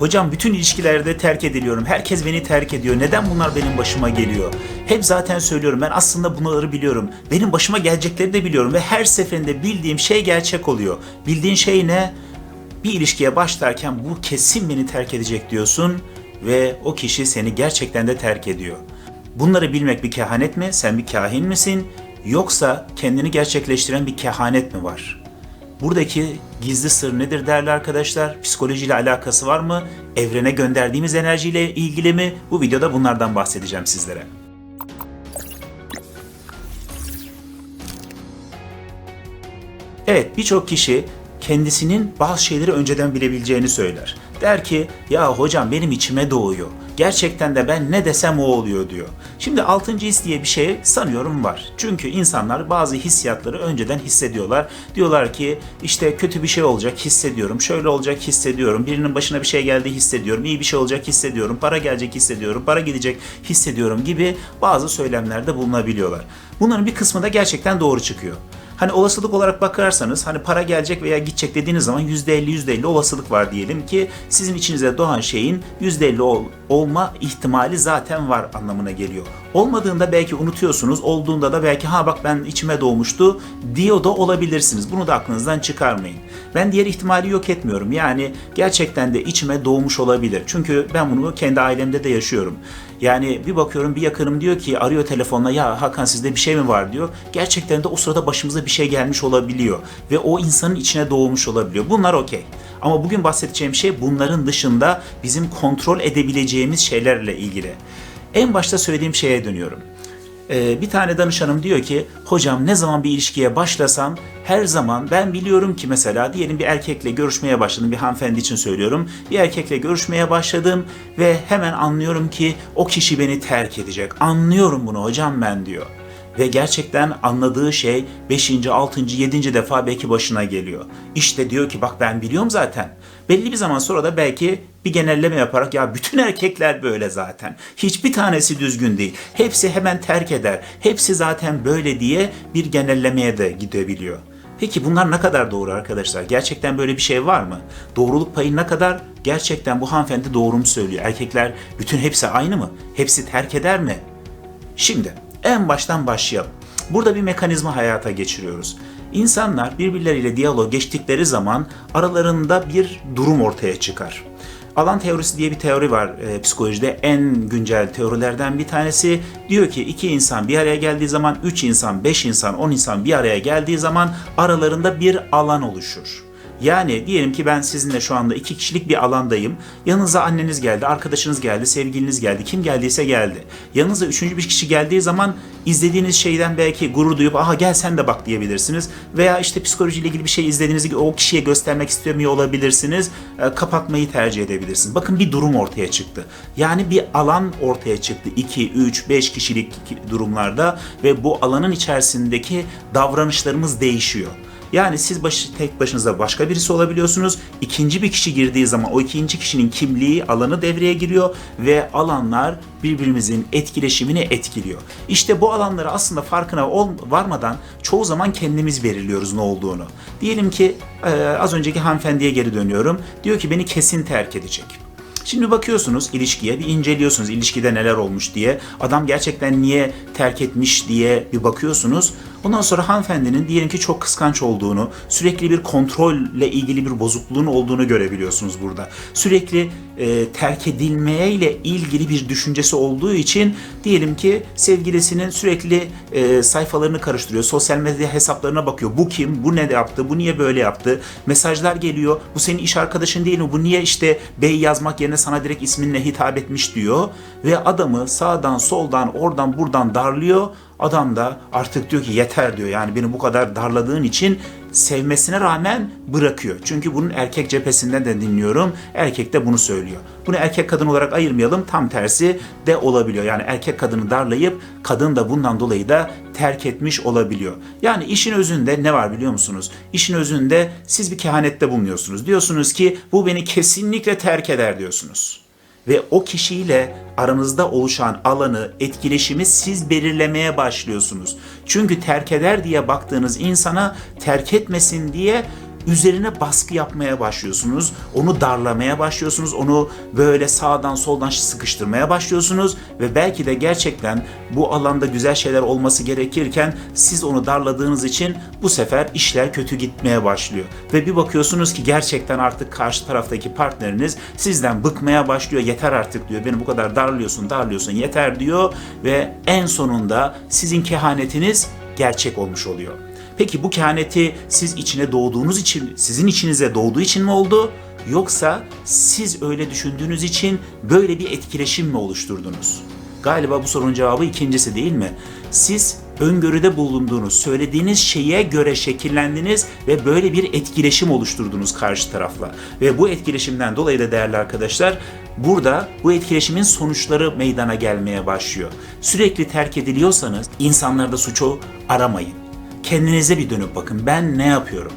Hocam bütün ilişkilerde terk ediliyorum. Herkes beni terk ediyor. Neden bunlar benim başıma geliyor? Hep zaten söylüyorum. Ben aslında bunları biliyorum. Benim başıma gelecekleri de biliyorum ve her seferinde bildiğim şey gerçek oluyor. Bildiğin şey ne? Bir ilişkiye başlarken bu kesin beni terk edecek diyorsun ve o kişi seni gerçekten de terk ediyor. Bunları bilmek bir kehanet mi? Sen bir kahin misin? Yoksa kendini gerçekleştiren bir kehanet mi var? Buradaki gizli sır nedir değerli arkadaşlar? Psikolojiyle alakası var mı? Evrene gönderdiğimiz enerjiyle ilgili mi? Bu videoda bunlardan bahsedeceğim sizlere. Evet birçok kişi kendisinin bazı şeyleri önceden bilebileceğini söyler. Der ki ya hocam benim içime doğuyor. Gerçekten de ben ne desem o oluyor diyor. Şimdi altıncı his diye bir şey sanıyorum var. Çünkü insanlar bazı hissiyatları önceden hissediyorlar. Diyorlar ki işte kötü bir şey olacak hissediyorum. Şöyle olacak hissediyorum. Birinin başına bir şey geldi hissediyorum. iyi bir şey olacak hissediyorum. Para gelecek hissediyorum. Para gidecek hissediyorum gibi bazı söylemlerde bulunabiliyorlar. Bunların bir kısmı da gerçekten doğru çıkıyor. Hani olasılık olarak bakarsanız hani para gelecek veya gidecek dediğiniz zaman %50 %50 olasılık var diyelim ki sizin içinize doğan şeyin %50 ol, olma ihtimali zaten var anlamına geliyor. Olmadığında belki unutuyorsunuz, olduğunda da belki ha bak ben içime doğmuştu diyor da olabilirsiniz. Bunu da aklınızdan çıkarmayın. Ben diğer ihtimali yok etmiyorum. Yani gerçekten de içime doğmuş olabilir. Çünkü ben bunu kendi ailemde de yaşıyorum. Yani bir bakıyorum bir yakınım diyor ki arıyor telefonla ya Hakan sizde bir şey mi var diyor. Gerçekten de o sırada başımıza bir şey gelmiş olabiliyor. Ve o insanın içine doğmuş olabiliyor. Bunlar okey. Ama bugün bahsedeceğim şey bunların dışında bizim kontrol edebileceğimiz şeylerle ilgili. En başta söylediğim şeye dönüyorum. Ee, bir tane danışanım diyor ki hocam ne zaman bir ilişkiye başlasam her zaman ben biliyorum ki mesela diyelim bir erkekle görüşmeye başladım bir hanımefendi için söylüyorum bir erkekle görüşmeye başladım ve hemen anlıyorum ki o kişi beni terk edecek anlıyorum bunu hocam ben diyor ve gerçekten anladığı şey 5. 6. 7. defa belki başına geliyor. İşte diyor ki bak ben biliyorum zaten. Belli bir zaman sonra da belki bir genelleme yaparak ya bütün erkekler böyle zaten. Hiçbir tanesi düzgün değil. Hepsi hemen terk eder. Hepsi zaten böyle diye bir genellemeye de gidebiliyor. Peki bunlar ne kadar doğru arkadaşlar? Gerçekten böyle bir şey var mı? Doğruluk payı ne kadar? Gerçekten bu hanımefendi doğru mu söylüyor? Erkekler bütün hepsi aynı mı? Hepsi terk eder mi? Şimdi en baştan başlayalım. Burada bir mekanizma hayata geçiriyoruz. İnsanlar birbirleriyle diyalog geçtikleri zaman aralarında bir durum ortaya çıkar. Alan teorisi diye bir teori var e, psikolojide. En güncel teorilerden bir tanesi. Diyor ki iki insan bir araya geldiği zaman, üç insan, beş insan, on insan bir araya geldiği zaman aralarında bir alan oluşur. Yani diyelim ki ben sizinle şu anda iki kişilik bir alandayım. Yanınıza anneniz geldi, arkadaşınız geldi, sevgiliniz geldi, kim geldiyse geldi. Yanınıza üçüncü bir kişi geldiği zaman izlediğiniz şeyden belki gurur duyup aha gel sen de bak diyebilirsiniz. Veya işte psikolojiyle ilgili bir şey izlediğinizi o kişiye göstermek istemiyor olabilirsiniz. E, kapatmayı tercih edebilirsiniz. Bakın bir durum ortaya çıktı. Yani bir alan ortaya çıktı. 2, 3, 5 kişilik durumlarda ve bu alanın içerisindeki davranışlarımız değişiyor. Yani siz baş, tek başınıza başka birisi olabiliyorsunuz. İkinci bir kişi girdiği zaman o ikinci kişinin kimliği, alanı devreye giriyor ve alanlar birbirimizin etkileşimini etkiliyor. İşte bu alanları aslında farkına ol, varmadan çoğu zaman kendimiz belirliyoruz ne olduğunu. Diyelim ki e, az önceki hanımefendiye geri dönüyorum. Diyor ki beni kesin terk edecek. Şimdi bakıyorsunuz ilişkiye bir inceliyorsunuz ilişkide neler olmuş diye. Adam gerçekten niye terk etmiş diye bir bakıyorsunuz. Ondan sonra hanımefendinin diyelim ki çok kıskanç olduğunu, sürekli bir kontrolle ilgili bir bozukluğun olduğunu görebiliyorsunuz burada. Sürekli e, terk edilmeye ile ilgili bir düşüncesi olduğu için diyelim ki sevgilisinin sürekli e, sayfalarını karıştırıyor. Sosyal medya hesaplarına bakıyor. Bu kim? Bu ne yaptı? Bu niye böyle yaptı? Mesajlar geliyor. Bu senin iş arkadaşın değil mi? Bu niye işte bey yazmak yerine sana direkt isminle hitap etmiş diyor. Ve adamı sağdan soldan oradan buradan darlıyor. Adam da artık diyor ki yeter diyor. Yani beni bu kadar darladığın için sevmesine rağmen bırakıyor. Çünkü bunun erkek cephesinden de dinliyorum. Erkek de bunu söylüyor. Bunu erkek kadın olarak ayırmayalım. Tam tersi de olabiliyor. Yani erkek kadını darlayıp kadın da bundan dolayı da terk etmiş olabiliyor. Yani işin özünde ne var biliyor musunuz? İşin özünde siz bir kehanette bulunuyorsunuz. Diyorsunuz ki bu beni kesinlikle terk eder diyorsunuz ve o kişiyle aranızda oluşan alanı, etkileşimi siz belirlemeye başlıyorsunuz. Çünkü terk eder diye baktığınız insana terk etmesin diye üzerine baskı yapmaya başlıyorsunuz. Onu darlamaya başlıyorsunuz. Onu böyle sağdan soldan sıkıştırmaya başlıyorsunuz ve belki de gerçekten bu alanda güzel şeyler olması gerekirken siz onu darladığınız için bu sefer işler kötü gitmeye başlıyor. Ve bir bakıyorsunuz ki gerçekten artık karşı taraftaki partneriniz sizden bıkmaya başlıyor. Yeter artık diyor. Beni bu kadar darlıyorsun, darlıyorsun. Yeter diyor ve en sonunda sizin kehanetiniz gerçek olmuş oluyor. Peki bu kehaneti siz içine doğduğunuz için, sizin içinize doğduğu için mi oldu? Yoksa siz öyle düşündüğünüz için böyle bir etkileşim mi oluşturdunuz? Galiba bu sorunun cevabı ikincisi değil mi? Siz öngörüde bulunduğunuz, söylediğiniz şeye göre şekillendiniz ve böyle bir etkileşim oluşturdunuz karşı tarafla. Ve bu etkileşimden dolayı da değerli arkadaşlar, burada bu etkileşimin sonuçları meydana gelmeye başlıyor. Sürekli terk ediliyorsanız insanlarda suçu aramayın. Kendinize bir dönüp bakın. Ben ne yapıyorum?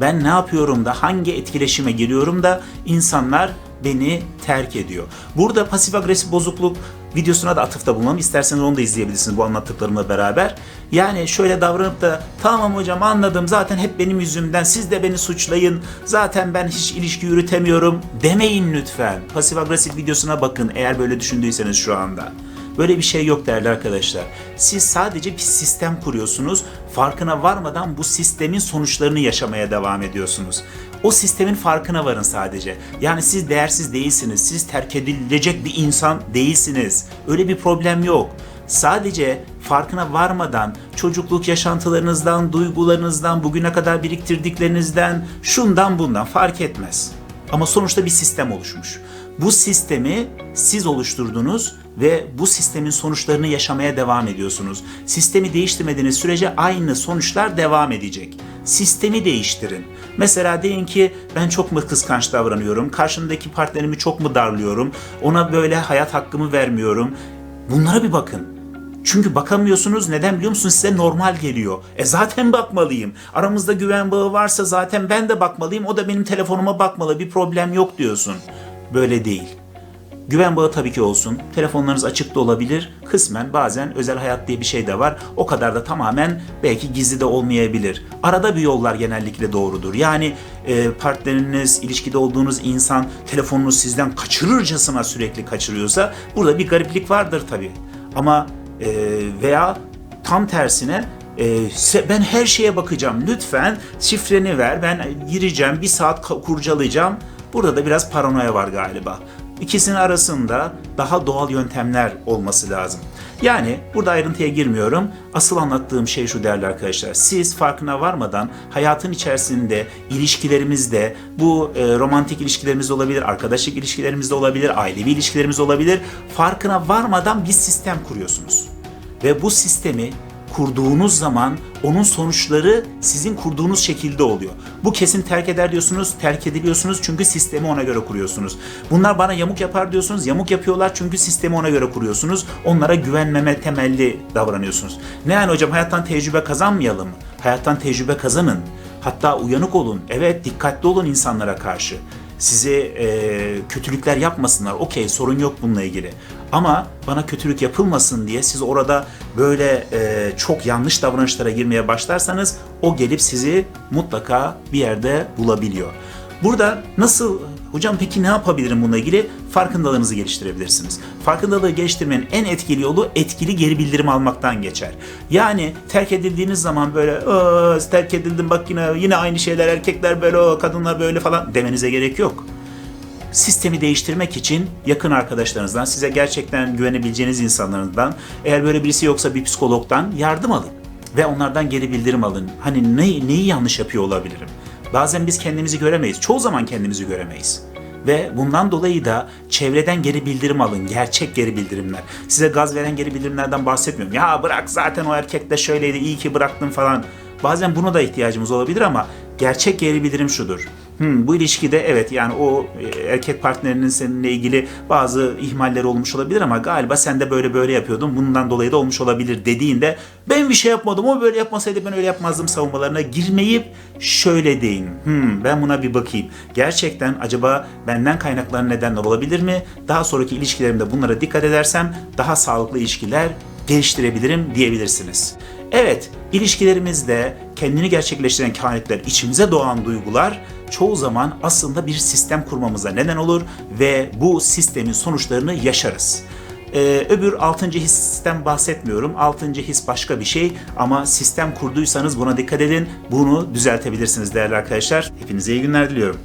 Ben ne yapıyorum da hangi etkileşime giriyorum da insanlar beni terk ediyor. Burada pasif agresif bozukluk videosuna da atıfta bulunmam. İsterseniz onu da izleyebilirsiniz bu anlattıklarımla beraber. Yani şöyle davranıp da tamam hocam anladım zaten hep benim yüzümden siz de beni suçlayın. Zaten ben hiç ilişki yürütemiyorum demeyin lütfen. Pasif agresif videosuna bakın eğer böyle düşündüyseniz şu anda. Böyle bir şey yok değerli arkadaşlar. Siz sadece bir sistem kuruyorsunuz. Farkına varmadan bu sistemin sonuçlarını yaşamaya devam ediyorsunuz. O sistemin farkına varın sadece. Yani siz değersiz değilsiniz. Siz terk edilecek bir insan değilsiniz. Öyle bir problem yok. Sadece farkına varmadan çocukluk yaşantılarınızdan, duygularınızdan, bugüne kadar biriktirdiklerinizden, şundan bundan fark etmez. Ama sonuçta bir sistem oluşmuş. Bu sistemi siz oluşturdunuz ve bu sistemin sonuçlarını yaşamaya devam ediyorsunuz. Sistemi değiştirmediğiniz sürece aynı sonuçlar devam edecek. Sistemi değiştirin. Mesela deyin ki ben çok mu kıskanç davranıyorum? Karşımdaki partnerimi çok mu darlıyorum? Ona böyle hayat hakkımı vermiyorum. Bunlara bir bakın. Çünkü bakamıyorsunuz. Neden biliyor musunuz? Size normal geliyor. E zaten bakmalıyım. Aramızda güven bağı varsa zaten ben de bakmalıyım. O da benim telefonuma bakmalı. Bir problem yok diyorsun. Böyle değil. Güven bağı tabii ki olsun. Telefonlarınız açık da olabilir. Kısmen bazen özel hayat diye bir şey de var. O kadar da tamamen belki gizli de olmayabilir. Arada bir yollar genellikle doğrudur. Yani e, partneriniz, ilişkide olduğunuz insan telefonunu sizden kaçırırcasına sürekli kaçırıyorsa burada bir gariplik vardır tabii. Ama e, veya tam tersine e, ben her şeye bakacağım. Lütfen şifreni ver. Ben gireceğim. Bir saat kurcalayacağım. Burada da biraz paranoya var galiba. İkisinin arasında daha doğal yöntemler olması lazım. Yani burada ayrıntıya girmiyorum. Asıl anlattığım şey şu değerli arkadaşlar. Siz farkına varmadan hayatın içerisinde, ilişkilerimizde, bu e, romantik ilişkilerimiz olabilir, arkadaşlık ilişkilerimiz de olabilir, ailevi ilişkilerimiz olabilir. Farkına varmadan bir sistem kuruyorsunuz. Ve bu sistemi kurduğunuz zaman onun sonuçları sizin kurduğunuz şekilde oluyor. Bu kesin terk eder diyorsunuz, terk ediliyorsunuz çünkü sistemi ona göre kuruyorsunuz. Bunlar bana yamuk yapar diyorsunuz, yamuk yapıyorlar çünkü sistemi ona göre kuruyorsunuz. Onlara güvenmeme temelli davranıyorsunuz. Ne yani hocam hayattan tecrübe kazanmayalım? Hayattan tecrübe kazanın. Hatta uyanık olun. Evet dikkatli olun insanlara karşı size e, kötülükler yapmasınlar. Okey sorun yok bununla ilgili. Ama bana kötülük yapılmasın diye siz orada böyle e, çok yanlış davranışlara girmeye başlarsanız o gelip sizi mutlaka bir yerde bulabiliyor. Burada nasıl hocam peki ne yapabilirim bununla ilgili farkındalığınızı geliştirebilirsiniz. Farkındalığı geliştirmenin en etkili yolu etkili geri bildirim almaktan geçer. Yani terk edildiğiniz zaman böyle "Aa, terk edildim bak yine yine aynı şeyler erkekler böyle "Aa, kadınlar böyle falan demenize gerek yok sistemi değiştirmek için yakın arkadaşlarınızdan, size gerçekten güvenebileceğiniz insanlardan, eğer böyle birisi yoksa bir psikologdan yardım alın ve onlardan geri bildirim alın. Hani ne, neyi yanlış yapıyor olabilirim? Bazen biz kendimizi göremeyiz. Çoğu zaman kendimizi göremeyiz. Ve bundan dolayı da çevreden geri bildirim alın. Gerçek geri bildirimler. Size gaz veren geri bildirimlerden bahsetmiyorum. Ya bırak zaten o erkek de şöyleydi iyi ki bıraktın falan. Bazen buna da ihtiyacımız olabilir ama gerçek geri bildirim şudur. Hmm, bu ilişkide evet yani o e, erkek partnerinin seninle ilgili bazı ihmalleri olmuş olabilir ama galiba sen de böyle böyle yapıyordun bundan dolayı da olmuş olabilir dediğinde ben bir şey yapmadım o böyle yapmasaydı ben öyle yapmazdım savunmalarına girmeyip şöyle deyin. Hmm, ben buna bir bakayım. Gerçekten acaba benden kaynaklanan nedenler olabilir mi? Daha sonraki ilişkilerimde bunlara dikkat edersem daha sağlıklı ilişkiler geliştirebilirim diyebilirsiniz. Evet, ilişkilerimizde kendini gerçekleştiren kehanetler, içimize doğan duygular çoğu zaman aslında bir sistem kurmamıza neden olur ve bu sistemin sonuçlarını yaşarız. Ee, öbür altıncı histen bahsetmiyorum. Altıncı his başka bir şey ama sistem kurduysanız buna dikkat edin. Bunu düzeltebilirsiniz değerli arkadaşlar. Hepinize iyi günler diliyorum.